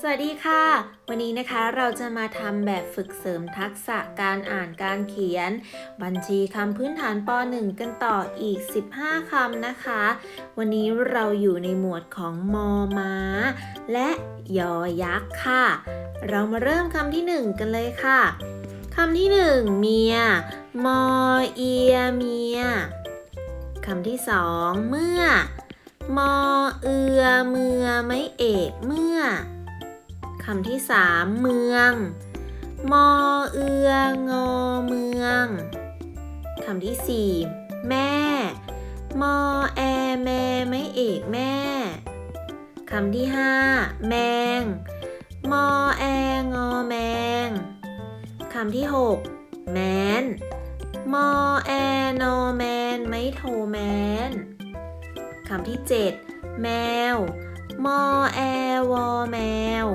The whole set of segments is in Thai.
สวัสดีค่ะ วันนี้นะคะเราจะมาทำแบบฝึกเสริมทักษะการอ่านการเขียน บัญชีคำพื้นฐานป .1 กันต่ออีก 15คำนะคะ วันนี้เราอยู่ในหมวดของมอม้า และยอยักษ์ค่ะ เรามาเริ่มคำที่ 1 กันเลยค่ะคำที่ 1 เมีย มอเอียเมียคำที่สองเมื่อ มอเอือเมือไม่เอกเมื่อ คำที่สามเมือง มอเอืองอเมืองคำที่สี่แม่ มอแอแม่ไม่เอกแม่คำที่ห้าแมง มอแองอแมงคำที่หกแมน มอแอนอแมน ไม่โทแมนคำที่เจ็ดแมว มอแอวอแมว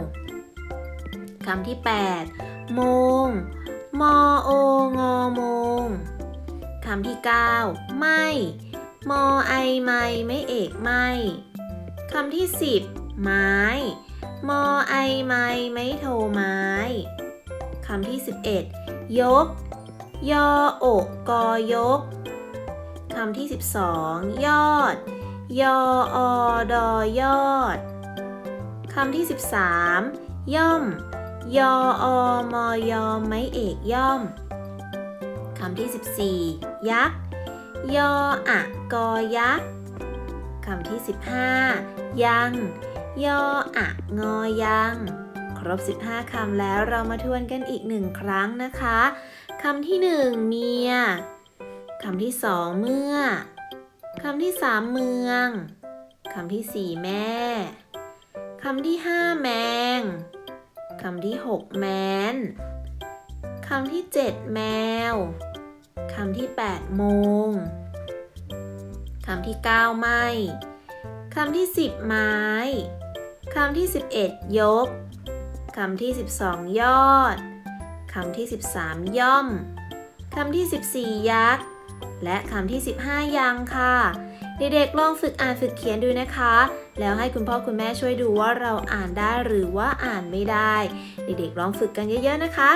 คำที่ 8 โมง มอโองอโมง คำที่ 9 ไม่ มอไอไม่ไม่เอกไม่ คำที่ 10 ไม้ มอไอไม่ไม่โทไม้ คำที่ 11 ยก ยอโอกกอยก คำที่ 12 ยอด ยออดอยอดคำที่ 13 ย่อม ยออมอยอไม่เอกย่อม คำที่ 14 ยักษ์ ยออะกอยักษ์ คำที่ 15 ยัง ยออะงอยัง ครบ 15 คำแล้วเรามาทวนกันอีกหนึ่งครั้งนะคะ คำที่ 1 เมีย คำที่ 2 เมื่อ คำที่ 3 เมือง คำที่ 4 แม่ คำที่ 5 แมง คำที่ 6 แมน คำที่ 7 แมว คำที่ 8 โมง คำที่ 9 ไม่ คำที่ 10 ไม้ คำที่ 11 ยก คำที่ 12 ยอด คำที่ 13 ย่อม คำที่ 14 ยักษ์ และคำที่ 15 ยังค่ะ เด็กๆลองฝึกอ่านฝึกเขียนดูนะคะ แล้วให้คุณพ่อคุณแม่ช่วยดูว่าเราอ่านได้หรือว่าอ่านไม่ได้ เด็กๆลองฝึกกันเยอะๆนะคะ